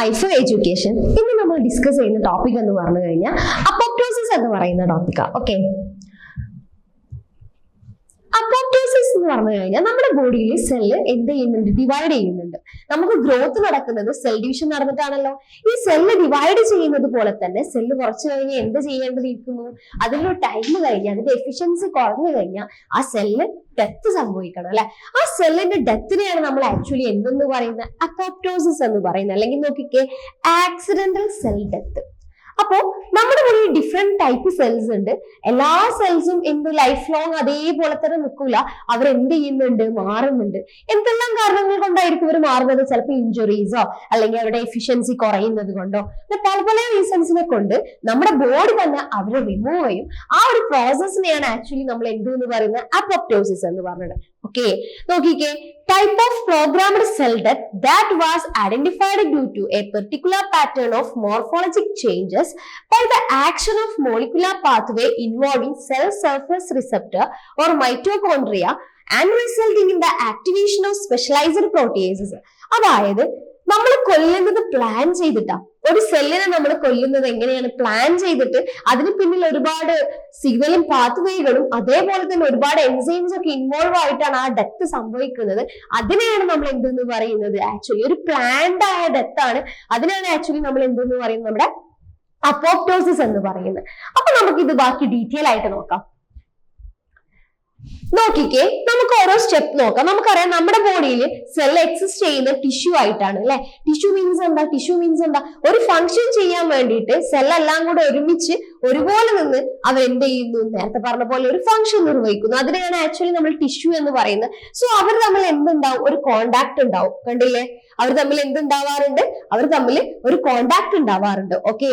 ഐഫോ education. ഇന്ന് നമ്മൾ discuss ചെയ്യുന്ന ടോപ്പിക് എന്ന് പറഞ്ഞു കഴിഞ്ഞാൽ അപ്പോപ്റ്റോസിസ് എന്ന് പറയുന്ന ടോപ്പിക്കാണ് ഓക്കെ അപ്പോപ്റ്റോസിസ് എന്ന് പറഞ്ഞു കഴിഞ്ഞാൽ നമ്മുടെ ബോഡിയിൽ സെല്ല് എന്ത് ചെയ്യുന്നുണ്ട്? ഡിവൈഡ് ചെയ്യുന്നുണ്ട്. നമുക്ക് ഗ്രോത്ത് നടക്കുന്നത് സെൽ ഡിവിഷൻ നടന്നിട്ടാണല്ലോ. ഈ സെല്ല് ഡിവൈഡ് ചെയ്യുന്നത് പോലെ തന്നെ സെല്ല് കുറച്ച് കഴിഞ്ഞ് എന്ത് ചെയ്യേണ്ടിയിരിക്കുന്നു അതിന്റെ ടൈം കഴിഞ്ഞ് അതിന്റെ എഫിഷ്യൻസി കുറഞ്ഞു കഴിഞ്ഞാൽ ആ സെല്ല് ഡെത്ത് സംഭവിക്കണം അല്ലെ? ആ സെല്ലിന്റെ ഡെത്തിനെയാണ് നമ്മൾ ആക്ച്വലി എന്തെന്ന് പറയുന്നത്? അപ്പോപ്റ്റോസിസ് എന്ന് പറയുന്നത്. അല്ലെങ്കിൽ നോക്കിക്കേ ആക്സിഡന്റൽ സെൽ ഡെത്ത് അപ്പോ നമ്മുടെ ഉള്ളിൽ ഡിഫറെന്റ് ടൈപ്പ് സെൽസ് ഉണ്ട്. എല്ലാ സെൽസും എന്ത് ലൈഫ് ലോങ് അതേപോലെ തന്നെ നിൽക്കൂല. അവർ എന്ത് ചെയ്യുന്നുണ്ട്? മാറുന്നുണ്ട്. എന്തെല്ലാം കാരണങ്ങൾ കൊണ്ടായിരിക്കും ഇവർ മാറുന്നത്? ചിലപ്പോൾ ഇഞ്ചുറീസോ അല്ലെങ്കിൽ അവരുടെ എഫിഷ്യൻസി കുറയുന്നത് കൊണ്ടോ. പല പല റീസൺസിനെ കൊണ്ട് നമ്മുടെ ബോഡി തന്നെ അവരെ റിമൂവ് ചെയ്യും. ആ ഒരു പ്രോസസ്സിനെയാണ് ആക്ച്വലി നമ്മൾ എന്ത് എന്ന് പറയുന്നത്? അപ്പോപ്റ്റോസിസ് എന്ന് പറഞ്ഞത്. ഓക്കെ നോക്കിക്കേ type of programmed cell death that was identified due to a particular pattern of morphologic changes by the action of molecular pathway involving cell surface receptor or mitochondria and resulting in the activation of specialized proteases അതായത് നമ്മൾ കൊല്ലുന്നത് plan ചെയ്തിട്ടാ. ഒരു സെല്ലിനെ നമ്മൾ കൊല്ലുന്നത് എങ്ങനെയാണ് plan ചെയ്തിട്ട് അതിന് പിന്നിൽ ഒരുപാട് സിഗ്നലും പാത്വേകളും അതേപോലെ തന്നെ ഒരുപാട് എൻസൈംസ് ഒക്കെ ഇൻവോൾവ് ആയിട്ടാണ് ആ ഡെത്ത് സംഭവിക്കുന്നത്. അതിനെയാണ് നമ്മൾ എന്തെന്ന് പറയുന്നത്? ആക്ച്വലി ഒരു പ്ലാൻഡ് ആയ ഡെത്ത് ആണ്. അതിനാണ് ആക്ച്വലി നമ്മൾ എന്തെന്ന് പറയുന്നത്? നമ്മുടെ അപ്പോപ്റ്റോസിസ് എന്ന് പറയുന്നത്. അപ്പൊ നമുക്ക് ഇത് ബാക്കി ഡീറ്റെയിൽ ആയിട്ട് നോക്കാം. നോക്കിക്കേ നമുക്ക് ഓരോ സ്റ്റെപ്പ് നോക്കാം. നമുക്കറിയാം നമ്മുടെ ബോഡിയിൽ സെൽ എക്സിസ്റ്റ് ചെയ്യുന്ന ടിഷ്യൂ ആയിട്ടാണ് അല്ലെ? ടിഷ്യൂ മീൻസ് എന്താ? ടിഷ്യൂ മീൻസ് എന്താ? ഒരു ഫംഗ്ഷൻ ചെയ്യാൻ വേണ്ടിയിട്ട് സെൽ എല്ലാം കൂടെ ഒരുമിച്ച് ഒരുപോലെ നിന്ന് അവർ എന്ത് ചെയ്യുന്നു? നേരത്തെ പറഞ്ഞ പോലെ ഒരു ഫംഗ്ഷൻ നിർവഹിക്കുന്നു. അതിനെയാണ് ആക്ച്വലി നമ്മൾ ടിഷ്യൂ എന്ന് പറയുന്നത്. സോ അവർ തമ്മിൽ എന്തുണ്ടാവും? ഒരു കോണ്ടാക്ട് ഉണ്ടാവും. കണ്ടില്ലേ? അവർ തമ്മിൽ എന്തുണ്ടാവാറുണ്ട്? അവർ തമ്മിൽ ഒരു കോണ്ടാക്ട് ഉണ്ടാവാറുണ്ട്. ഓക്കെ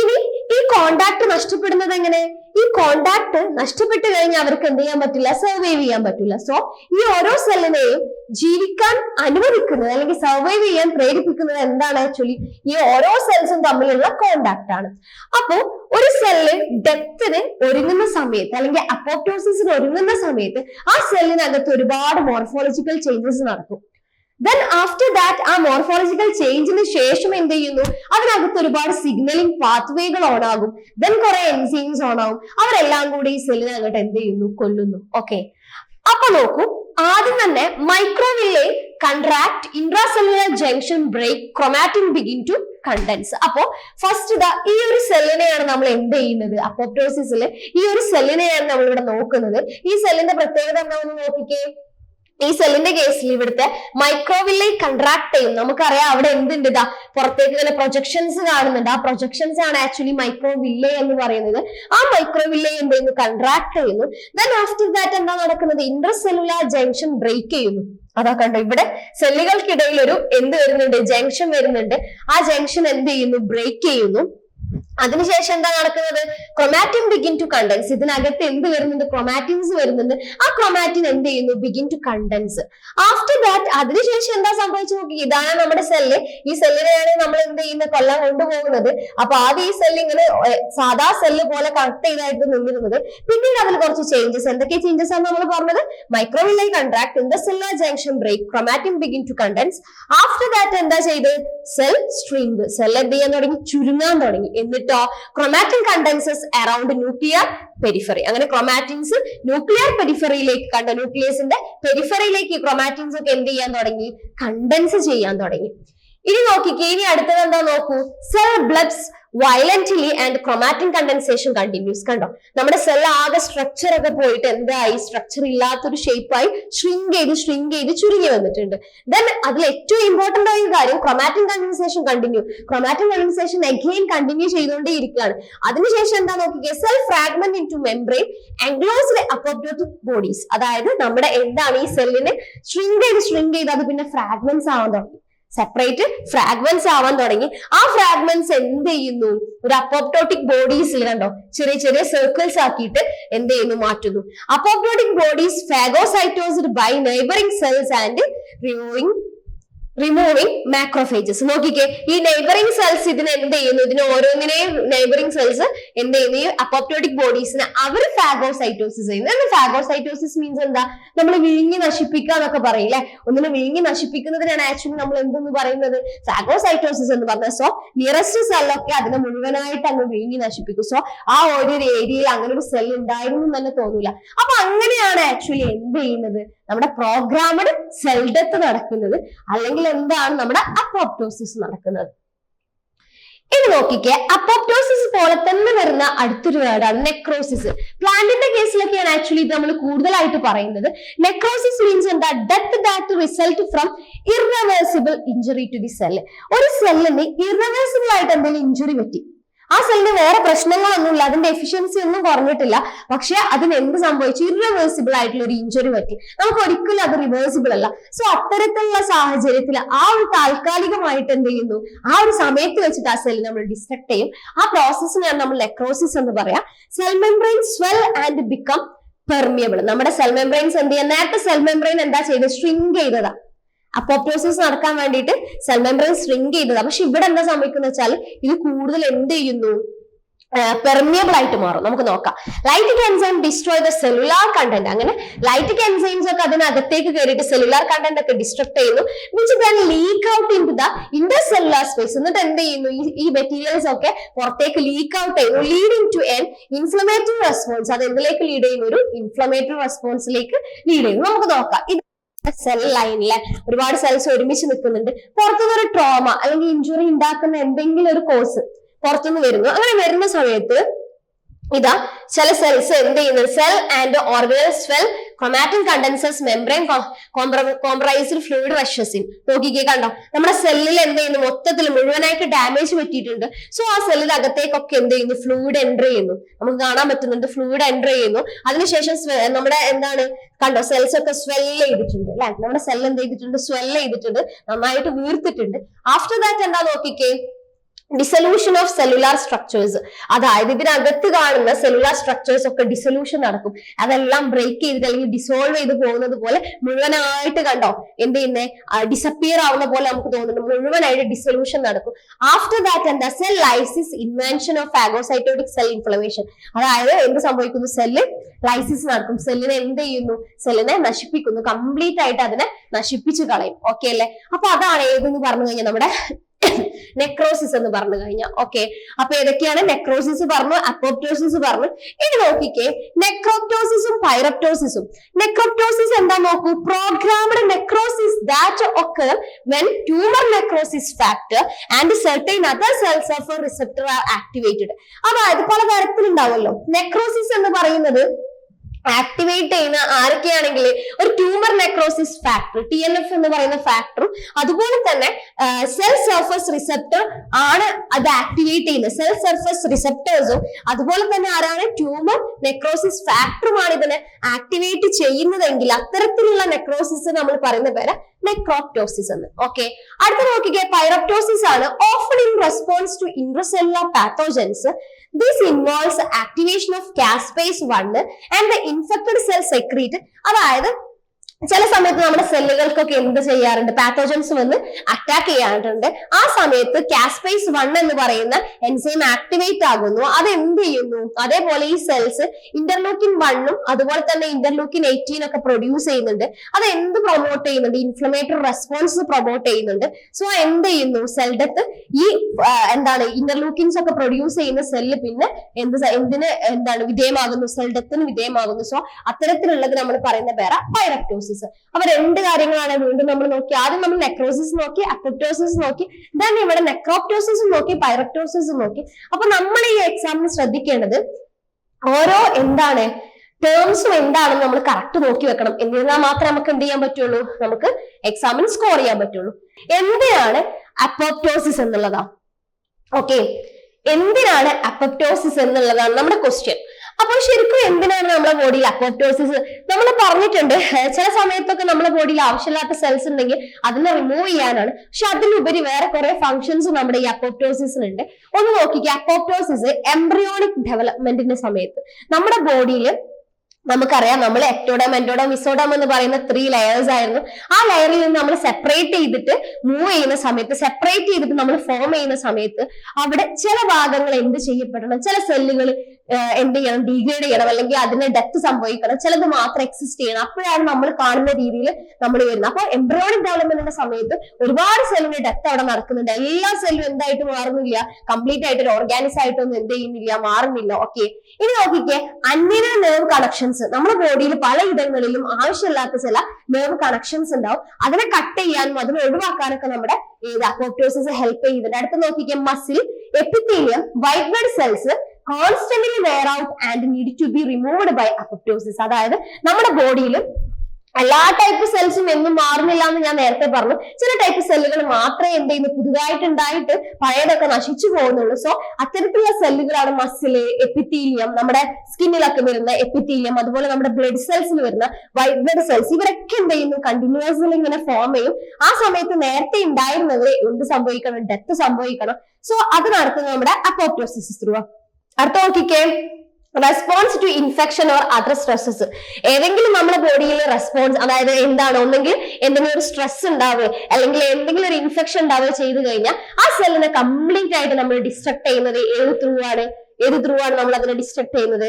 ഇനി ഈ കോണ്ടാക്ട് നഷ്ടപ്പെടുന്നത് എങ്ങനെ? ഈ കോണ്ടാക്ട് നഷ്ടപ്പെട്ടു കഴിഞ്ഞാൽ അവർക്ക് എന്ത് ചെയ്യാൻ പറ്റില്ല? സർവൈവ് ചെയ്യാൻ പറ്റില്ല. സോ ഈ ഓരോ സെല്ലിനെയും ജീവിക്കാൻ അനുവദിക്കുന്നത് അല്ലെങ്കിൽ സർവൈവ് ചെയ്യാൻ പ്രേരിപ്പിക്കുന്നത് എന്താണ് ആക്ച്വലി ഈ ഓരോ സെൽസും തമ്മിലുള്ള കോണ്ടാക്ട് ആണ്. അപ്പോ ഒരു സെല്ല് ഡെത്തിന് ഒരുങ്ങുന്ന സമയത്ത് അല്ലെങ്കിൽ അപ്പോപ്റ്റോസിന് ഒരുങ്ങുന്ന സമയത്ത് ആ സെല്ലിനകത്ത് ഒരുപാട് മോർഫോളജിക്കൽ ചേഞ്ചസ് നടക്കും. ദെൻ ആഫ്റ്റർ ദാറ്റ് ആ മോർഫോളജിക്കൽ ചേഞ്ചിന് ശേഷം എന്ത് ചെയ്യുന്നു? അതിനകത്ത് ഒരുപാട് സിഗ്നലിംഗ് പാത്വേകൾ ഓൺ ആകും. ദെൻ കുറെ എൻസീംസ് ഓൺ ആകും അവരെല്ലാം കൂടി ഈ സെല്ലിനകത്ത് എന്ത് ചെയ്യുന്നു? കൊല്ലുന്നു. ഓക്കെ അപ്പൊ നോക്കൂ ആദ്യം തന്നെ microvilli contract intracellular junction break chromatin begin to condense അപ്പോ ഫസ്റ്റ് ഇതാ ഈ ഒരു സെല്ലിനെയാണ് നമ്മൾ എന്ത് ചെയ്യുന്നത്? അപ്പോപ്റ്റോസിസിൽ ഈ ഒരു സെല്ലിനെയാണ് നമ്മൾ ഇവിടെ നോക്കുന്നത്. ഈ സെല്ലിന്റെ പ്രത്യേകത എന്താണെന്ന് നോക്കിക്കേ. ഈ സെല്ലിന്റെ കേസിൽ ഇവിടുത്തെ മൈക്രോവില്ലെ കൺട്രാക്ട് ചെയ്യും. നമുക്കറിയാം അവിടെ എന്തുണ്ട് ഇതാ? പുറത്തേക്ക് ഇങ്ങനെ പ്രൊജക്ഷൻസ് കാണുന്നുണ്ട്. ആ പ്രൊജക്ഷൻസ് ആണ് ആക്ച്വലി മൈക്രോവില്ല എന്ന് പറയുന്നത്. ആ മൈക്രോവില്ലെ എന്ത് ചെയ്യുന്നു? കൺട്രാക്ട് ചെയ്യുന്നു. ദെൻ ആഫ്റ്റർ ദാറ്റ് എന്താ നടക്കുന്നത്? ഇന്റർസെല്ലുലാർ ജംഗ്ഷൻ ബ്രേക്ക് ചെയ്യുന്നു. അതാ കണ്ടോ? ഇവിടെ സെല്ലുകൾക്കിടയിൽ ഒരു എന്ത് വരുന്നുണ്ട്? ജംഗ്ഷൻ വരുന്നുണ്ട്. ആ ജംഗ്ഷൻ എന്ത് ചെയ്യുന്നു? ബ്രേക്ക് ചെയ്യുന്നു. അതിനുശേഷം എന്താ നടക്കുന്നത്? ക്രൊമാറ്റിൻ ബിഗിൻ ടു കണ്ടൻസ് ഇതിനകത്ത് എന്ത് വരുന്നുണ്ട്? ക്രൊമാറ്റിൻസ് വരുന്നുണ്ട്. ആ ക്രൊമാറ്റിൻ എന്ത് ചെയ്യുന്നു? Begin to condense after that അതിനുശേഷം എന്താ സംഭവിച്ചു നോക്കി? ഇതാണ് നമ്മുടെ സെല്ല് ഈ സെല്ലിനെയാണ് നമ്മൾ എന്ത് ചെയ്യുന്നത് കൊല്ലാൻ കൊണ്ടുപോകുന്നത്. അപ്പൊ ആദ്യം ഈ സെല്ല് ഇങ്ങനെ സാധാ സെല്ല് പോലെ കണക്ട് ചെയ്തായിട്ട് നിന്നിരുന്നത്. പിന്നീട് അതിൽ കുറച്ച് ചേഞ്ചസ് എന്തൊക്കെ ചേഞ്ചസ് ആണ് നമ്മൾ പറഞ്ഞത്? Microvilli contract in the cellular junction break chromatin begin to condense after that എന്താ ചെയ്ത്? സെൽ സ്ട്രിങ്ക് സെൽ എന്ത് ചെയ്യാൻ തുടങ്ങി? ചുരുങ്ങാൻ തുടങ്ങി. എന്നിട്ടോ chromatin condenses around nuclear periphery അങ്ങനെ ക്രൊമാറ്റിൻസ് ന്യൂക്ലിയർ പെരിഫറിയിലേക്ക് കണ്ട ന്യൂക്ലിയസിന്റെ പെരിഫറിയിലേക്ക് ക്രൊമാറ്റിൻസ് ഒക്കെ എന്ത് ചെയ്യാൻ തുടങ്ങി? കണ്ടൻസ് ചെയ്യാൻ തുടങ്ങി. ഇനി നോക്കിക്കേ ഇനി അടുത്തത് എന്താ നോക്കൂ? Cell blebs violently and chromatin condensation continues കണ്ടോ? നമ്മുടെ സെൽ ആകെ സ്ട്രക്ചർ ഒക്കെ പോയിട്ട് എന്തായി? സ്ട്രക്ചർ ഇല്ലാത്തൊരു ഷേപ്പായി ഷ്രിങ്ക് ചെയ്ത് ഷ്രിങ്ക് ചെയ്ത് ചുരുങ്ങി വന്നിട്ടുണ്ട്. ദെൻ അതിൽ ഏറ്റവും ഇമ്പോർട്ടന്റ് ആയ കാര്യം chromatin condensation continue chromatin condensation again continue ചെയ്തുകൊണ്ടേ ഇരിക്കുകയാണ്. അതിനുശേഷം എന്താ നോക്കിക്കേ? Cell fragment into membrane ആംഗ്ലോസിലെ അപ്പോപ്റ്റോട്ടിക് ബോഡീസ് അതായത് നമ്മുടെ എന്താണ് ഈ സെല്ലിനെ ഷ്രിങ്ക് ചെയ്ത് ഷ്രിങ്ക് ചെയ്ത് അത് പിന്നെ ഫ്രാഗ്മെന്റ്സ് ആവാൻ തുടങ്ങി. സെപ്പറേറ്റ് ഫ്രാഗ്മെന്റ്സ് ആവാൻ തുടങ്ങി. ആ ഫ്രാഗ്മെന്റ്സ് എന്ത് ചെയ്യുന്നു? ഒരു അപ്പോപ്റ്റോട്ടിക് ബോഡീസിൽ കണ്ടോ? ചെറിയ ചെറിയ സർക്കിൾസ് ആക്കിയിട്ട് എന്ത് ചെയ്യുന്നു? മാറ്റുന്നു. Apoptotic bodies phagocytosed by neighbouring cells and removing removing macrophages നോക്കിക്കേ ഈ നെയ്ബറിംഗ് സെൽസ് ഇതിന് എന്ത് ചെയ്യുന്നു? ഇതിന് ഓരോന്നിനെയും നെയ്ബറിംഗ് സെൽസ് എന്ത് ചെയ്യുന്നു? ഈ അപ്പോപ്റ്റോട്ടിക് ബോഡീസിനെ അവർ ഫാഗോസൈറ്റോസിസ് ചെയ്യുന്നു. എന്ത് ഫാഗോസൈറ്റോസിസ് മീൻസ് എന്താ? നമ്മൾ വിഴുങ്ങി നശിപ്പിക്കുക എന്നൊക്കെ പറയില്ലേ ഒന്നിനെ വിഴുങ്ങി നശിപ്പിക്കുന്നതിനാണ് ആക്ച്വലി നമ്മൾ എന്തെന്ന് പറയുന്നത്? ഫാഗോസൈറ്റോസിസ് എന്ന് പറഞ്ഞാൽ സോ നിയറസ്റ്റ് സെല്ലൊക്കെ അതിനെ മുഴുവനായിട്ട് അങ്ങ് വിഴുങ്ങി നശിപ്പിക്കും. സോ ആ ഒരു ഏരിയയിൽ അങ്ങനെ ഒരു സെൽ ഉണ്ടായിരുന്നു എന്ന് തന്നെ തോന്നൂല. അപ്പൊ അങ്ങനെയാണ് ആക്ച്വലി എന്ത് ചെയ്യുന്നത്? നമ്മുടെ പ്രോഗ്രാമഡ് സെൽ ഡെത്ത് നടക്കുന്നത്. അല്ലെങ്കിൽ എന്താണ് നമ്മുടെ അപ്പോപ്റ്റോസിസ് നടക്കുന്നത്? ഇനി നോക്കിക്കേ അപ്പോപ്റ്റോസിസ് പോലെ തന്നെ വരുന്ന അടുത്തൊരു വേർഡാണ് നെക്രോസിസ് പ്ലാന്റിന്റെ കേസിലൊക്കെയാണ് ആക്ച്വലി ഇത് നമ്മൾ കൂടുതലായിട്ട് പറയുന്നത്. നെക്രോസിസ് മീൻസ് എന്താ? Death that result from irreversible injury to the cell ഒരു സെല്ലിന് ഇറവേഴ്സിബിൾ ആയിട്ട് എന്തെങ്കിലും ഇഞ്ചുറി പറ്റി. ആ സെല്ലിന് വേറെ പ്രശ്നങ്ങളൊന്നുമില്ല. അതിന്റെ എഫിഷ്യൻസി ഒന്നും കുറഞ്ഞിട്ടില്ല. പക്ഷെ അതിന് എന്ത് സംഭവിച്ചു? ഇറിവേഴ്സിബിൾ ആയിട്ടുള്ള ഒരു ഇഞ്ചുറി പറ്റി. നമുക്ക് ഒരിക്കലും അത് റിവേഴ്സിബിൾ അല്ല. സോ അത്തരത്തിലുള്ള സാഹചര്യത്തിൽ ആ ഒരു താൽക്കാലികമായിട്ട് എന്ത് ചെയ്യുന്നു? ആ ഒരു സമയത്ത് വെച്ചിട്ട് ആ സെല്ലിന് നമ്മൾ ഡിസ്ട്രക്ട് ചെയ്യും. ആ പ്രോസസ്സിനാണ് നമ്മൾ നെക്രോസിസ് എന്ന് പറയാം. Cell membrane swell and become permeable നമ്മുടെ സെൽ മെംബ്രെയിൻസ് എന്ത് ചെയ്യാം നേരത്തെ സെൽ മെംബ്രെയിൻ എന്താ ചെയ്തത്? ഷ്രിങ്ക് ചെയ്തതാ. അപ്പോപ്റ്റോസിസ് നടക്കാൻ വേണ്ടിയിട്ട് സെൽ മെമ്പറൈൻ ശ്രിങ്ക് ചെയ്തത് പക്ഷെ ഇവിടെ എന്താ സംഭവിക്കുന്നത് വെച്ചാൽ ഇത് കൂടുതൽ എന്ത് ചെയ്യുന്നു? പെർമിയബിൾ ആയിട്ട് മാറും. നമുക്ക് നോക്കാം. Lytic enzyme destroy the cellular content അങ്ങനെ ലൈറ്റിക് എൻസൈംസ് ഒക്കെ അതിനകത്തേക്ക് കയറിയിട്ട് സെല്ലുലാർ കണ്ടന്റ് ഒക്കെ ഡിസ്ട്രക്ട് ചെയ്യുന്നു which then leak out into the intercellular space എന്നിട്ട് എന്ത് ചെയ്യുന്നു? ഈ- മെറ്റീരിയൽസ് ഒക്കെ പുറത്തേക്ക് ലീക്ക് ഔട്ട് ചെയ്യുന്നു leading to an inflammatory response അത് എന്തിലേക്ക് ലീഡ് ചെയ്യുന്നു? ഒരു ഇൻഫ്ലമേറ്ററി റെസ്പോൺസിലേക്ക് ലീഡ് ചെയ്യുന്നു. നമുക്ക് നോക്കാം. സെൽ ലൈനിലെ ഒരുപാട് സെൽസ് ഒരുമിച്ച് നിൽക്കുന്നുണ്ട്. പുറത്തുനിന്ന് ഒരു ട്രോമ അല്ലെങ്കിൽ ഇഞ്ചുറി ഉണ്ടാക്കുന്ന എന്തെങ്കിലും ഒരു കോഴ്സ് പുറത്തുനിന്ന് വരുന്നു. അങ്ങനെ വരുന്ന സമയത്ത് ഇതാ ചില സെൽസ് എന്ത് ചെയ്യുന്നത് cell and organelle swell chromatin condenses membrane comprised fluid rushes in നോക്കിക്കേ കണ്ടോ? നമ്മുടെ സെല്ലിൽ എന്ത് ചെയ്യുന്നു? മൊത്തത്തിൽ മുഴുവനായിട്ട് ഡാമേജ് പറ്റിയിട്ടുണ്ട്. സോ ആ സെല്ലിൽ അകത്തേക്കൊക്കെ എന്ത് ചെയ്യുന്നു? ഫ്ലൂയിഡ് എന്റർ ചെയ്യുന്നു. നമുക്ക് കാണാൻ പറ്റുന്നുണ്ട് ഫ്ലൂയിഡ് എന്റർ ചെയ്യുന്നു. അതിനുശേഷം നമ്മുടെ എന്താണ്? കണ്ടോ? സെൽസ് ഒക്കെ സ്വെല്ല് ചെയ്തിട്ടുണ്ട് അല്ലെ? നമ്മുടെ സെല്ല് എന്ത് ചെയ്തിട്ടുണ്ട്? സ്വെല്ല് ചെയ്തിട്ടുണ്ട്. നന്നായിട്ട് വീർത്തിട്ടുണ്ട്. ആഫ്റ്റർ ദാറ്റ് എന്താ നോക്കിക്കേ? ഡിസൊല്യൂഷൻ ഓഫ് സെല്ലുലാർ സ്ട്രക്ചേഴ്സ് അതായത് ഇതിനകത്ത് കാണുന്ന സെല്ലുലാർ സ്ട്രക്ചേഴ്സ് ഒക്കെ ഡിസൊല്യൂഷൻ നടക്കും. അതെല്ലാം ബ്രേക്ക് ചെയ്തിട്ട് അല്ലെങ്കിൽ ഡിസോൾവ് ചെയ്ത് പോകുന്നത് പോലെ മുഴുവനായിട്ട് കണ്ടോ? എന്ത് ചെയ്യുന്നേ? ഡിസപ്പിയർ ആവുന്ന പോലെ നമുക്ക് തോന്നുന്നു. മുഴുവനായിട്ട് ഡിസൊല്യൂഷൻ നടക്കും. ആഫ്റ്റർ ദാറ്റ് എന്താ? Cell lysis invention of phagocytotic cell inflammation അതായത് എന്ത് സംഭവിക്കുന്നു? സെല്ല് ലൈസിസ് നടക്കും. സെല്ലിനെ എന്ത് ചെയ്യുന്നു? സെല്ലിനെ നശിപ്പിക്കുന്നു. കംപ്ലീറ്റ് ആയിട്ട് അതിനെ നശിപ്പിച്ചു കളയും. ഓക്കെ അല്ലേ? അപ്പൊ അതാണ് ഏതെന്ന് പറഞ്ഞു കഴിഞ്ഞാൽ നമ്മുടെ നെക്രോസിസ് എന്ന് പറഞ്ഞു കഴിഞ്ഞാൽ ഓക്കെ അപ്പൊ ഏതൊക്കെയാണ്? നെക്രോസിസ് പറഞ്ഞു അപ്പോപ്റ്റോസിസ് പറഞ്ഞു. ഇനി നോക്കിക്കേ നെക്രോപ്റ്റോസിസും പൈറപ്റ്റോസിസും നെക്രോപ്റ്റോസിസ് എന്താ നോക്കൂ? പ്രോഗ്രാംഡ് നെക്രോസിസ് ദാറ്റ് ഒക്കെ when tumour necrosis factor and certain other cells of receptor are activated അതായത് പല തരത്തിലുണ്ടാവുമല്ലോ നെക്രോസിസ് എന്ന് പറയുന്നത് ആക്ടിവേറ്റ് ചെയ്യുന്ന ആരൊക്കെയാണെങ്കിൽ ഒരു tumour necrosis factor T N F എന്ന് പറയുന്ന ഫാക്ടറും അതുപോലെ തന്നെ സെൽ സർഫസ് റിസപ്റ്റർ ആണ് അത് ആക്ടിവേറ്റ് ചെയ്യുന്നത്. സെൽ സർഫസ് റിസെപ്റ്റേഴ്സും അതുപോലെ തന്നെ ആരാണ്? ട്യൂമർ നെക്രോസിസ് ഫാക്ടറുമാണ് ഇതിനെ ആക്ടിവേറ്റ് ചെയ്യുന്നതെങ്കിൽ അത്തരത്തിലുള്ള നെക്രോസിസ് നമ്മൾ പറയുന്ന പേര് നെക്രോപ്റ്റോസിസ് എന്ന്. ഓക്കെ അടുത്ത നോക്കിക്കേ പൈറപ്റ്റോസിസ് ആണ്. Often in response to intracellular pathogens this involves activation of caspase one and the infected cell secrete അതായത് ചില സമയത്ത് നമ്മുടെ സെല്ലുകൾക്കൊക്കെ എന്ത് ചെയ്യാറുണ്ട്? പാത്തോജൻസ് വന്ന് അറ്റാക്ക് ചെയ്യാറുണ്ട്. ആ സമയത്ത് കാസ്പേസ് വൺ എന്ന് പറയുന്ന എൻസൈം ആക്ടിവേറ്റ് ആകുന്നു. അത് എന്ത് ചെയ്യുന്നു? അതേപോലെ ഈ സെൽസ് ഇന്റർലൂക്കിൻ വണ്ണും അതുപോലെ തന്നെ ഇന്റർലൂക്കിൻ എയ്റ്റീൻ ഒക്കെ പ്രൊഡ്യൂസ് ചെയ്യുന്നുണ്ട്. അത് എന്ത് പ്രൊമോട്ട് ചെയ്യുന്നുണ്ട്? ഇൻഫ്ലമേറ്ററി റെസ്പോൺസ് പ്രൊമോട്ട് ചെയ്യുന്നുണ്ട്. സോ എന്ത് ചെയ്യുന്നു? സെൽ ഡെത്ത് ഈ എന്താണ് ഇന്റർലൂക്കിൻസ് ഒക്കെ പ്രൊഡ്യൂസ് ചെയ്യുന്ന സെല്ല് പിന്നെ എന്ത് എന്തിന് എന്താണ് വിധേയമാകുന്നു? സെൽ ഡെത്തിന് വിധേയമാകുന്നു. സോ അത്തരത്തിലുള്ളത് നമ്മൾ പറയുന്ന പേരാ പൈറക്ടോസിസ് അപ്പൊ രണ്ട് കാര്യങ്ങളാണ് വീണ്ടും നമ്മൾ നോക്കി. ആദ്യം നമ്മൾ നെക്രോസിസ് നോക്കി അപ്പപ്റ്റോസിസ് നോക്കി ദൻ ഇവിടെ നെക്രോപ്റ്റോസിസ് നോക്കി പൈറക്ടോസിസ് നോക്കി. അപ്പൊ നമ്മൾ ഈ എക്സാമിന് ശ്രദ്ധിക്കേണ്ടത് ഓരോ എന്താണ് ടേംസും എന്താണെന്ന് നമ്മൾ കറക്റ്റ് നോക്കി വെക്കണം. എന്നിരുന്നാൽ മാത്രമേ നമുക്ക് എന്ത് ചെയ്യാൻ പറ്റുള്ളൂ? നമുക്ക് എക്സാമിന് സ്കോർ ചെയ്യാൻ പറ്റുള്ളൂ. എന്തിനാണ് അപ്പോപ്റ്റോസിസ് എന്നുള്ളതാ? ഓക്കെ എന്തിനാണ് അപ്പോപ്റ്റോസിസ് എന്നുള്ളതാണ് നമ്മുടെ ക്വസ്റ്റ്യൻ അപ്പോൾ ശരിക്കും എന്തിനാണ് നമ്മുടെ ബോഡിയിൽ അപ്പോപ്റ്റോസിസ് നമ്മൾ പറഞ്ഞിട്ടുണ്ട് ചില സമയത്തൊക്കെ നമ്മുടെ ബോഡിയിൽ ആവശ്യമില്ലാത്ത സെൽസ് ഉണ്ടെങ്കിൽ അതിനെ റിമൂവ് ചെയ്യാനാണ്. പക്ഷെ അതിലുപരി വേറെ കുറെ ഫങ്ഷൻസ് നമ്മുടെ ഈ അപ്പോപ്റ്റോസിസിനുണ്ട് ഒന്ന് നോക്കിക്കുക അപ്പോപ്റ്റോസിസ് എംബ്രിയോണിക് ഡെവലപ്മെന്റിന്റെ സമയത്ത് നമ്മുടെ ബോഡിയിൽ നമുക്കറിയാം നമ്മൾ എക്ടോഡം എൻഡോഡം മിസോഡം എന്ന് പറയുന്ന ത്രീ ലെയേഴ്സ് ആയിരുന്നു. ആ ലെയറിൽ നിന്ന് നമ്മൾ സെപ്പറേറ്റ് ചെയ്തിട്ട് മൂവ് ചെയ്യുന്ന സമയത്ത് സെപ്പറേറ്റ് ചെയ്തിട്ട് നമ്മൾ ഫോം ചെയ്യുന്ന സമയത്ത് അവിടെ ചില ഭാഗങ്ങൾ എന്ത് ചെയ്യപ്പെടണം? ചില സെല്ലുകൾ എന്ത് ചെയ്യണം ഡീഗ്രേഡ് ചെയ്യണം അല്ലെങ്കിൽ അതിന് ഡെത്ത് സംഭവിക്കണം ചിലത് മാത്രം എക്സിസ്റ്റ് ചെയ്യണം. അപ്പോഴാണ് നമ്മൾ കാണുന്ന രീതിയിൽ നമ്മൾ വരുന്നത്. അപ്പൊ എംബ്രോയിഡിക് ഡെവലപ്മെന്റിന്റെ സമയത്ത് ഒരുപാട് സെല്ലിന് ഡെത്ത് അവിടെ നടക്കുന്നുണ്ട്. എല്ലാ സെല്ലും എന്തായിട്ട് മാറുന്നില്ല. കംപ്ലീറ്റ് ആയിട്ട് ഒരു ഓർഗാനിക്സ് ആയിട്ടൊന്നും എന്ത് ചെയ്യുന്നില്ല മാറുന്നില്ല. ഓക്കെ ഇനി നോക്കിക്കേ അന്യന നെർവ് കണക്ഷൻസ് നമ്മുടെ ബോഡിയിൽ പലയിടങ്ങളിലും ആവശ്യമില്ലാത്ത ചില നെർവ് കണക്ഷൻസ് ഉണ്ടാവും. അതിനെ കട്ട് ചെയ്യാനും അതിനെ ഒഴിവാക്കാനൊക്കെ നമ്മുടെ ഏത് അപ്പോപ്റ്റോസിസ് ഹെൽപ്പ് ചെയ്യുന്നുണ്ട്. അടുത്ത് നോക്കിക്കേ muscle epithelium white blood cells constantly wear out and need to be removed by apoptosis അതായത് നമ്മുടെ ബോഡിയിൽ എല്ലാ ടൈപ്പ് സെൽസും എന്നും മാറുന്നില്ല എന്ന് ഞാൻ നേരത്തെ പറഞ്ഞു. ചില ടൈപ്പ് സെല്ലുകൾ മാത്രമേ എന്ത് ചെയ്യുന്നു? പുതുതായിട്ട് ഉണ്ടായിട്ട് പഴയതൊക്കെ നശിച്ചു പോകുന്നുള്ളൂ. സോ അത്തരത്തിലുള്ള സെല്ലുകളാണ് മസിൽ എപ്പിത്തീലിയം നമ്മുടെ സ്കിന്നിലൊക്കെ വരുന്ന എപ്പിത്തീലിയം അതുപോലെ നമ്മുടെ ബ്ലഡ് സെൽസിൽ വരുന്ന വൈറ്റ് ബ്ലഡ് സെൽസ് ഇവരൊക്കെ എന്ത് ചെയ്യുന്നു? കണ്ടിന്യൂസ്ലി ഇങ്ങനെ ഫോം ചെയ്യും. ആ സമയത്ത് നേരത്തെ ഉണ്ടായിരുന്നവരെ എന്ത് സംഭവിക്കണം? ഡെത്ത് സംഭവിക്കണം. സോ അത് നടത്തുന്നത് നമ്മുടെ അപ്പോപ്റ്റോസിസ് ത്രൂ അടുത്ത നോക്കിക്കേ. Response to infection or other stresses ഏതെങ്കിലും നമ്മുടെ ബോഡിയിൽ റെസ്പോൺസ് അതായത് എന്താണ്? ഒന്നെങ്കിൽ എന്തെങ്കിലും ഒരു സ്ട്രെസ് ഉണ്ടാവുക അല്ലെങ്കിൽ എന്തെങ്കിലും ഒരു ഇൻഫെക്ഷൻ ഉണ്ടാവുക ചെയ്തു കഴിഞ്ഞാൽ ആ സെല്ലിനെ കംപ്ലീറ്റ് ആയിട്ട് നമ്മൾ ഡിസ്ട്രക്ട് ചെയ്യുന്നത് ഏത് ത്രൂ ആണ്? ഏത് ത്രൂ ആണ് നമ്മൾ അതിനെ ഡിസ്ട്രക്ട് ചെയ്യുന്നത്?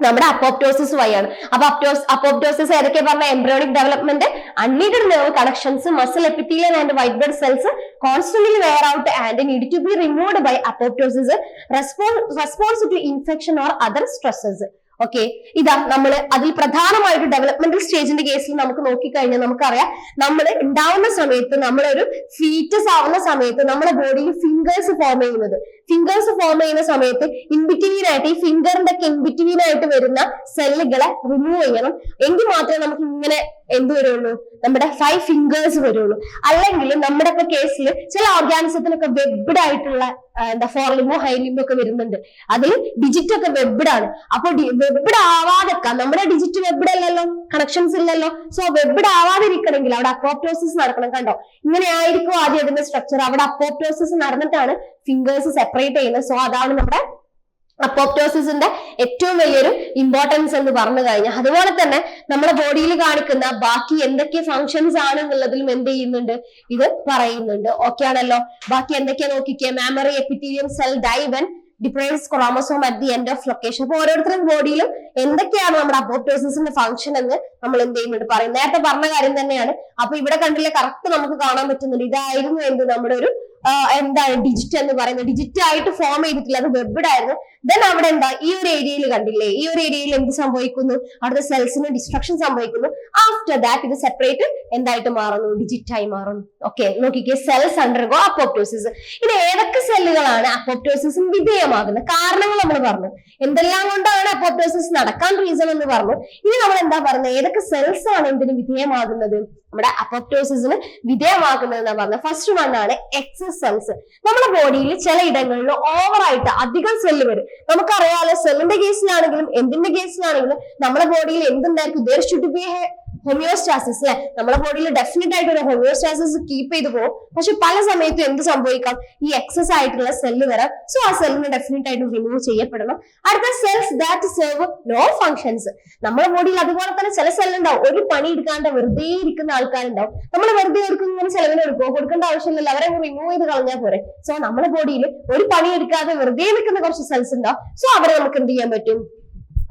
നമ്മുടെ അപ്പോപ്റ്റോസിസ് വഴിയാണ്. അപ്പൊ അപ്റ്റോസ് അപ്പോപ്റ്റോസിസ് ഏതൊക്കെ പറഞ്ഞ embryonic development unneeded nerve connections muscle epithelium and white blood cells constantly wear out and need to be removed by apoptosis response to infection or other stresses okay ഇതാ നമ്മൾ അതിൽ പ്രധാനമായിട്ട് ഡെവലപ്മെന്റൽ സ്റ്റേജിന്റെ കേസിൽ നമുക്ക് നോക്കിക്കഴിഞ്ഞാൽ നമുക്കറിയാം നമ്മൾ ഉണ്ടാവുന്ന സമയത്ത് നമ്മളൊരു ഫീറ്റസ് ആവുന്ന സമയത്ത് നമ്മുടെ ബോഡിയിൽ ഫിംഗേഴ്സ് ഫോം ചെയ്യുന്നത്. ഫിംഗേഴ്സ് ഫോം ചെയ്യുന്ന സമയത്ത് ആയിട്ട് ഈ ഫിംഗറിന്റെ ഒക്കെ ആയിട്ട് വരുന്ന സെല്ലുകളെ റിമൂവ് ചെയ്യണം. എങ്കിൽ മാത്രമേ നമുക്ക് ഇങ്ങനെ എന്ത് വരുള്ളൂ? നമ്മുടെ ഫൈവ് ഫിംഗേഴ്സ് വരുള്ളൂ. അല്ലെങ്കിൽ നമ്മുടെ ഒക്കെ കേസിൽ ചില ഓർഗാനിസത്തിലൊക്കെ വെബ്ഡ് ആയിട്ടുള്ള എന്താ ഫോർലിമോ ഹൈലിമോ ഒക്കെ വരുന്നുണ്ട്. അതിൽ ഡിജിറ്റ് ഒക്കെ വെബ്ഡ് ആണ്. അപ്പൊ വെബ്ഡ് ആവാതെക്കാൻ നമ്മുടെ ഡിജിറ്റ് വെബ്ഡ് അല്ലല്ലോ കണക്ഷൻസ് ഇല്ലല്ലോ. സോ വെബ്ഡ് ആവാതിരിക്കണമെങ്കിൽ അവിടെ അപ്പോപ്റ്റോസിസ് നടക്കണം കണ്ടോ? ഇങ്ങനെ ആയിരിക്കും ആദ്യം അതിന്റെ സ്ട്രക്ചർ അവിടെ അപ്പോപ്റ്റോസിസ് നടന്നിട്ടാണ് ഫിംഗേഴ്സ് സെപ്പറേറ്റ് ചെയ്യുന്നത്. സോ അതാണ് നമ്മുടെ അപ്പോപ്റ്റോസിന്റെ ഏറ്റവും വലിയൊരു ഇമ്പോർട്ടൻസ് എന്ന് പറഞ്ഞു കഴിഞ്ഞാൽ. അതുപോലെ തന്നെ നമ്മുടെ ബോഡിയിൽ കാണിക്കുന്ന ബാക്കി എന്തൊക്കെ ഫങ്ഷൻസ് ആണ് എന്നുള്ളതിലും എന്ത് ചെയ്യുന്നുണ്ട്? ഇത് പറയുന്നുണ്ട്. ഓക്കെ ആണല്ലോ? ബാക്കി എന്തൊക്കെയാ നോക്കിക്കേ? മാമറി എപ്പിത്തീരിയം സെൽ ഡൈവൻ ഡിപ്രൈസ് chromosome at the end of location അപ്പൊ ഓരോരുത്തരും ബോഡിയിലും എന്തൊക്കെയാണ് നമ്മുടെ അപ്പോപ്റ്റോസിന്റെ ഫങ്ഷൻ എന്ന് നമ്മൾ എന്ത് ചെയ്യുന്നുണ്ട് പറയും. നേരത്തെ പറഞ്ഞ കാര്യം തന്നെയാണ്. അപ്പൊ ഇവിടെ കണ്ടില്ലേ കറക്റ്റ് നമുക്ക് കാണാൻ പറ്റുന്നുണ്ട്. ഇതായിരുന്നു എന്ത്? നമ്മുടെ ഒരു എന്താണ് ഡിജിറ്റ് എന്ന് പറയുന്നത്? ഡിജിറ്റ് ആയിട്ട് ഫോം ചെയ്തിട്ടില്ല. അത് വെബ്ഡ് ആയിരുന്നു. ദെൻ അവിടെ എന്താ? ഈ ഒരു ഏരിയയിൽ കണ്ടില്ലേ? ഈ ഒരു ഏരിയയിൽ എന്ത് സംഭവിക്കുന്നു? അവിടുത്തെ സെൽസിന് ഡിസ്ട്രക്ഷൻ സംഭവിക്കുന്നു. ആഫ്റ്റർ ദാറ്റ് ഇത് സെപ്പറേറ്റ് എന്തായിട്ട് മാറുന്നു? ഡിജിറ്റ് ആയി മാറുന്നു. ഓക്കെ നോക്കിക്കേ. സെൽസ് അണ്ടർഗോ അപ്പോപ്റ്റോസിസ് ഇനി ഏതൊക്കെ സെല്ലുകളാണ് അപ്പോപ്റ്റോസിസിന് വിധേയമാകുന്നത്? കാരണങ്ങൾ നമ്മൾ പറഞ്ഞു. എന്തെല്ലാം കൊണ്ടാണ് അപ്പോപ്റ്റോസിസ് നടക്കാൻ റീസൺ എന്ന് പറഞ്ഞു. ഇനി നമ്മൾ എന്താ പറയുന്നത്? ഏതൊക്കെ സെൽസ് ആണ് എന്തിന് വിധേയമാകുന്നത്? നമ്മുടെ അപ്പോപ്റ്റോസിസിന് വിധേയമാകുന്നത് എന്നാ പറഞ്ഞത്. ഫസ്റ്റ് വൺ ആണ് എക്സസ് സെൽസ് നമ്മുടെ ബോഡിയിൽ ചില ഇടങ്ങളിൽ ഓവറായിട്ട് അധികം സെല്ല് വരും. നമുക്കറിയാലോ സെല്ലിന്റെ കേസിലാണെങ്കിലും എന്തിന്റെ കേസിലാണെങ്കിലും നമ്മുടെ ബോഡിയിൽ എന്തുണ്ടായിരിക്കും ദർ ഷുഡ് ബി ഹോമിയോസ്റ്റാസിസ് നമ്മുടെ ബോഡിയിൽ ഡെഫിനറ്റ് ആയിട്ട് ഒരു ഹോമിയോസ്റ്റാസിസ് കീപ്പ് ചെയ്ത് പോകും പക്ഷെ പല സമയത്തും എന്ത് സംഭവിക്കാം? ഈ എക്സസ് ആയിട്ടുള്ള സെല്ല് വരാം. സോ ആ സെല്ലിനെ ഡെഫിനറ്റ് ആയിട്ട് റിമൂവ് ചെയ്യപ്പെടണം. അടുത്ത cells that serve no functions നമ്മുടെ ബോഡിയിൽ അതുപോലെ തന്നെ ചില സെല്ലുണ്ടാവും ഒരു പണി എടുക്കാണ്ട് വെറുതെ ഇരിക്കുന്ന ആൾക്കാരുണ്ടാവും. നമ്മൾ വെറുതെ അവർക്ക് ഇങ്ങനെ ചെലവിന് എടുക്കുമോ കൊടുക്കേണ്ട ആവശ്യമില്ല അവരെ റിമൂവ് ചെയ്ത് കളഞ്ഞാൽ പോരെ. സോ നമ്മുടെ ബോഡിയിൽ ഒരു പണി എടുക്കാതെ വെറുതെ നിൽക്കുന്ന കുറച്ച് സെൽസ് ഉണ്ടാവും സോ അവരെ നമുക്ക് എന്ത് ചെയ്യാൻ പറ്റും?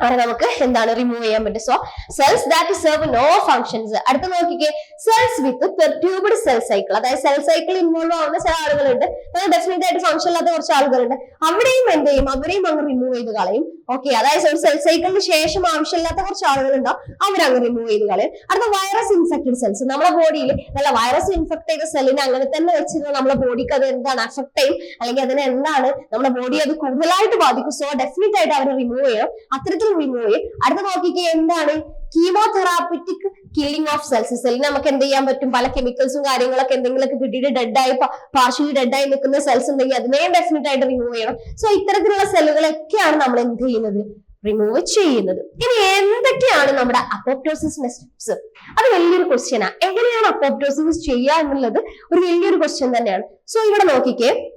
അവരെ നമുക്ക് എന്താണ് റിമൂവ് ചെയ്യാൻ പറ്റും? So cells that serve no functions അടുത്ത നോക്കിക്കേ cells with perturbed cell cycle അതായത് സെൽ സൈക്കിൾ ഇൻവോൾവ് ആവുന്ന ചില ആളുകളുണ്ട്. ഡെഫിനറ്റ് ആയിട്ട് ഫങ്ഷൻ ഇല്ലാത്ത കുറച്ച് ആളുകളുണ്ട്. അവിടെയും എന്ത് ചെയ്യും അവരെയും അങ്ങ് റിമൂവ് ചെയ്ത് കളയും. ഓക്കെ അതായത് ഒരു സെൽ സൈക്കിളിന് ശേഷം ആവശ്യമില്ലാത്ത കുറച്ച് ആളുകളുണ്ടാവും അവരങ്ങ് റിമൂവ് ചെയ്ത് കളയും. അടുത്ത വൈറസ് ഇൻഫെക്റ്റഡ് സെൽസ് നമ്മുടെ ബോഡിയിൽ നല്ല വൈറസ് ഇൻഫെക്ട് ചെയ്ത സെല്ലിനെ അങ്ങനെ തന്നെ വെച്ചിരുന്ന നമ്മുടെ ബോഡിക്ക് അത് എന്താണ് അഫക്ട് ചെയ്യും? അല്ലെങ്കിൽ അതിനെന്താണ് നമ്മുടെ ബോഡി അത് കൂടുതലായിട്ട് ബാധിക്കും. സോ ഡെഫിനറ്റ് ആയിട്ട് അവരെ റിമൂവ് ചെയ്യണം അത്തരത്തിൽ റിമൂവ് ചെയ്യും അടുത്ത നോക്കിക്കേ എന്താണ്? കീമോതെറാപ്പിറ്റിക് കില്ലിംഗ് ഓഫ് സെൽസ് സെല്ലിന് നമുക്ക് എന്ത് ചെയ്യാൻ പറ്റും? പല കെമിക്കൽസും കാര്യങ്ങളൊക്കെ എന്തെങ്കിലുമൊക്കെ കിട്ടിയിട്ട് ആയി പാർഷ്യലി ഡെഡ് ആയി നിൽക്കുന്ന സെൽസ് ഉണ്ടെങ്കിൽ അതിനെയും ഡെഫിനറ്റ് ആയിട്ട് റിമൂവ് ചെയ്യണം. സോ ഇത്തരത്തിലുള്ള സെല്ലുകളൊക്കെയാണ് നമ്മൾ എന്ത് ചെയ്യുന്നത്? റിമൂവ് ചെയ്യുന്നത്. ഇനി എന്തൊക്കെയാണ് നമ്മുടെ അപ്പോപ്റ്റോസിസ് സ്റ്റെപ്സ് അത് വലിയൊരു ക്വസ്റ്റ്യനാ എങ്ങനെയാണ് അപ്പോപ്റ്റോസിസ് ചെയ്യുക എന്നുള്ളത് ഒരു വലിയൊരു ക്വസ്റ്റ്യൻ തന്നെയാണ്. സോ ഇവിടെ നോക്കിക്കേ.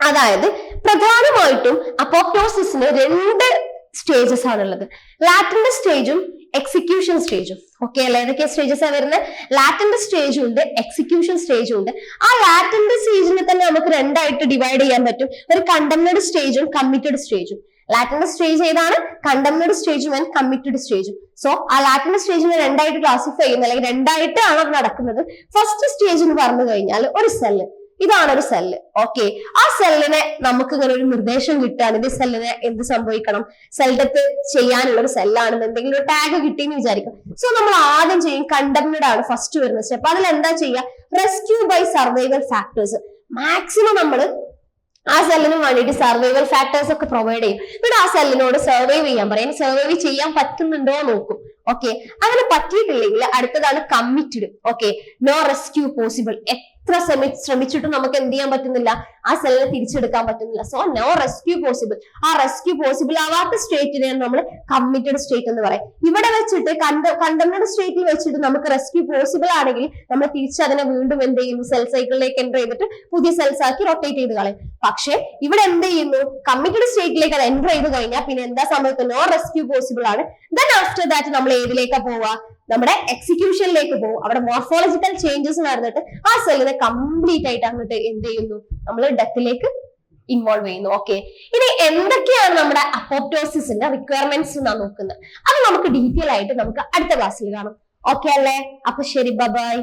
അതായത് പ്രധാനമായിട്ടും അപ്പോപ്റ്റോസിസിന് രണ്ട് സ്റ്റേജസ് ആണുള്ളത് ലാറ്റിന്റെ സ്റ്റേജും എക്സിക്യൂഷൻ സ്റ്റേജും ഓക്കെ അല്ലെ? ഏതൊക്കെ സ്റ്റേജസ് ആ വരുന്നത് ലാറ്റിന്റെ സ്റ്റേജും ഉണ്ട് എക്സിക്യൂഷൻ സ്റ്റേജും ഉണ്ട്. ആ ലാറ്റിന്റെ സ്റ്റേജിനെ തന്നെ നമുക്ക് രണ്ടായിട്ട് ഡിവൈഡ് ചെയ്യാൻ പറ്റും. ഒരു കണ്ടംനഡ് സ്റ്റേജും കമ്മിറ്റഡ് സ്റ്റേജും ലാറ്റിന്റെ സ്റ്റേജ് ഏതാണ്? കണ്ടംനഡ് സ്റ്റേജും ആൻഡ് കമ്മിറ്റഡ് സ്റ്റേജും സോ ആ ലാറ്റിന്റെ സ്റ്റേജിനെ രണ്ടായിട്ട് ക്ലാസിഫൈ ചെയ്യുന്നത് അല്ലെങ്കിൽ രണ്ടായിട്ടാണ് നടക്കുന്നത്. ഫസ്റ്റ് സ്റ്റേജ് എന്ന് പറഞ്ഞു കഴിഞ്ഞാൽ ഒരു സെല്ല് ഇതാണ് ഒരു സെല്ല് ഓക്കെ ആ സെല്ലിനെ നമുക്ക് ഇങ്ങനെ ഒരു നിർദ്ദേശം കിട്ടുകയാണ് ഇത് സെല്ലിനെ എന്ത് സംഭവിക്കണം? സെൽഡത്ത് ചെയ്യാനുള്ള ഒരു സെല്ലാണെന്ന് എന്തെങ്കിലും ഒരു ടാഗ് കിട്ടിയെന്ന് വിചാരിക്കും. സോ നമ്മൾ ആദ്യം ചെയ്യും കണ്ടംനഡ് ആണ് ഫസ്റ്റ് വരുന്ന സ്റ്റെപ്പ് അതിൽ എന്താ ചെയ്യുക? Rescue by survival factors maximum നമ്മൾ ആ സെല്ലിന് വേണ്ടിയിട്ട് സർവൈവൽ ഫാക്ടേഴ്സ് ഒക്കെ പ്രൊവൈഡ് ചെയ്യും. ഇവിടെ ആ സെല്ലിനോട് സർവൈവ് ചെയ്യാൻ പറയും. സർവൈവ് ചെയ്യാൻ പറ്റുന്നുണ്ടോ നോക്കും. ഓക്കെ അങ്ങനെ പറ്റിയിട്ടില്ലെങ്കിൽ അടുത്തതാണ് committed okay no rescue possible എത്ര ശ്രമി ശ്രമിച്ചിട്ടും നമുക്ക് എന്ത് ചെയ്യാൻ പറ്റുന്നില്ല. ആ സെല്ലിനെ തിരിച്ചെടുക്കാൻ പറ്റുന്നില്ല. സോ നോ റെസ്ക്യൂ പോസിബിൾ ആ റെസ്ക്യൂ പോസിബിൾ ആവാത്ത സ്റ്റേറ്റിനെയാണ് നമ്മൾ കമ്മിറ്റഡ് സ്റ്റേറ്റ് എന്ന് പറയും. ഇവിടെ വെച്ചിട്ട് കണ്ട കണ്ടംനഡ് സ്റ്റേറ്റിൽ വെച്ചിട്ട് നമുക്ക് റെസ്ക്യൂ പോസിബിൾ ആണെങ്കിൽ നമ്മൾ തിരിച്ച് അതിനെ വീണ്ടും എന്ത് ചെയ്യുന്നു സെൽ സൈക്കിളിലേക്ക് എന്റർ ചെയ്തിട്ട് പുതിയ സെൽസ് ആക്കി റൊട്ടേറ്റ് ചെയ്ത് കളയും. പക്ഷേ ഇവിടെ എന്ത് ചെയ്യുന്നു? കമ്മിറ്റഡ് സ്റ്റേറ്റിലേക്ക് അത് എന്റർ ചെയ്ത് കഴിഞ്ഞാൽ പിന്നെ എന്താ സംഭവിക്കുന്നത് നോ റെസ്ക്യൂ പോസിബിൾ ആണ്. ദെൻ ആഫ്റ്റർ ദാറ്റ് നമ്മൾ ഏതിലേക്കാ പോവുക? നമ്മുടെ എക്സിക്യൂഷനിലേക്ക് പോകും. അവിടെ മോർഫോളജിക്കൽ ചേഞ്ചസ് നടന്നിട്ട് ആ സെല്ലിനെ കംപ്ലീറ്റ് ആയിട്ട് അങ്ങോട്ട് എന്ത് ചെയ്യുന്നു? നമ്മൾ ഡെത്തിലേക്ക് ഇൻവോൾവ് ചെയ്യുന്നു. ഓക്കെ ഇനി എന്തൊക്കെയാണ് നമ്മുടെ അപ്പോപ്റ്റോസിന്റെ റിക്വയർമെന്റ്സ് എന്നാ നോക്കുന്നത്? അത് നമുക്ക് ഡീറ്റെയിൽ ആയിട്ട് നമുക്ക് അടുത്ത ക്ലാസ്സിൽ കാണാം. ഓക്കെ അല്ലേ? അപ്പൊ ശരി ബൈ